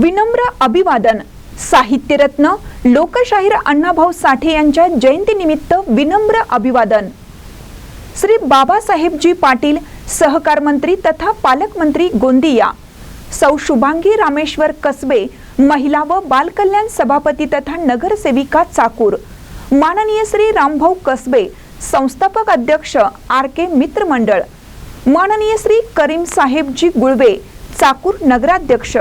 विनम्र अभिवादन साहित्यरत्न लोकशाहीर अण्णाभाऊ साठे यांच्या जयंतीनिमित्त विनम्र अभिवादन. श्री बाबासाहेबजी पाटील सहकार मंत्री तथा पालकमंत्री गोंदिया सौ शुभांगी रामेश्वर कसबे महिला व बालकल्याण सभापती तथा नगरसेविका चाकूर माननीय श्री रामभाऊ कसबे संस्थापक अध्यक्ष आर के मित्र मंडळ माननीय श्री करीम साहेबजी गुळवे चाकूर नगराध्यक्ष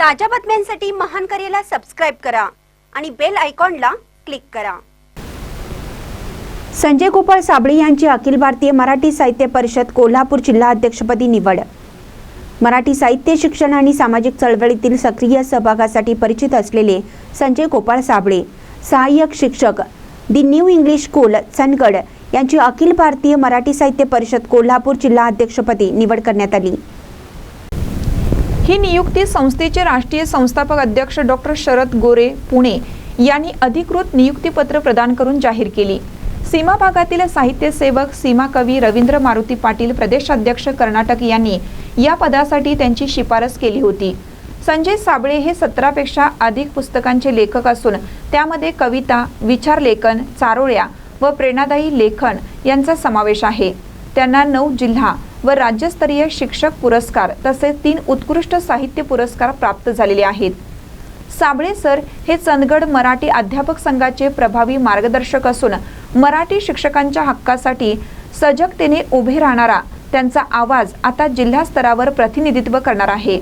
ताज्या बातम्यांसाठी महान करेला सबस्क्राईब करा आणि बेल आयकॉनला क्लिक करा. संजय गोपाळ साबळे यांची अखिल भारतीय मराठी साहित्य परिषद कोल्हापूर जिल्हा अध्यक्षपदी निवड. मराठी साहित्य शिक्षण आणि सामाजिक चळवळीतील सक्रिय सहभागासाठी परिचित असलेले संजय गोपाळ साबळे सहाय्यक शिक्षक दि न्यू इंग्लिश स्कूल चंदगड यांची अखिल भारतीय मराठी साहित्य परिषद कोल्हापूर जिल्हा अध्यक्षपदी निवड करण्यात आली. ही नियुक्ती संस्थेचे राष्ट्रीय संस्थापक अध्यक्ष डॉक्टर शरद गोरे पुणे यांनी अधिकृत नियुक्तीपत्र प्रदान करून जाहीर केली. सीमा भागातील साहित्य सेवक सीमा कवी रवींद्र मारुती पाटील प्रदेशाध्यक्ष कर्नाटक यांनी या पदासाठी त्यांची शिफारस केली होती. संजय साबळे हे सतरापेक्षा अधिक पुस्तकांचे लेखक असून त्यामध्ये कविता विचारलेखन चारोळ्या व प्रेरणादायी लेखन यांचा समावेश आहे. त्यांना नऊ जिल्हा व राज्यस्तरीय शिक्षक पुरस्कार तसेच तीन उत्कृष्ट साहित्य पुरस्कार प्राप्त झालेले आहेत. साबळे सर हे चंदगड मराठी अध्यापक संघाचे प्रभावी मार्गदर्शक असून मराठी शिक्षकांच्या हक्कासाठी सजगतेने उभे राहणारा त्यांचा आवाज आता जिल्हा स्तरावर प्रतिनिधित्व करणार आहे.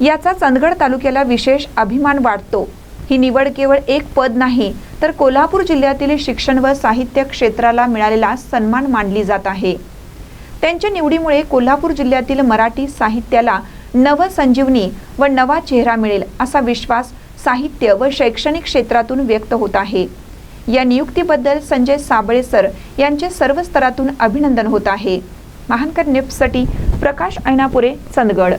याचा चंदगड तालुक्याला विशेष अभिमान वाटतो. ही निवड केवळ एक पद नाही तर कोल्हापूर जिल्ह्यातील शिक्षण व साहित्य क्षेत्राला मिळालेला सन्मान मानली जात आहे. त्यांच्या निवडीमुळे कोल्हापूर जिल्ह्यातील मराठी साहित्याला नव संजीवनी व नवा चेहरा मिळेल असा विश्वास साहित्य व शैक्षणिक क्षेत्रातून व्यक्त होत आहे. या नियुक्तीबद्दल संजय साबळे सर यांचे सर्व स्तरातून अभिनंदन होत आहे. महानकर नेप्ससाठी प्रकाश ऐनापुरे चंदगड.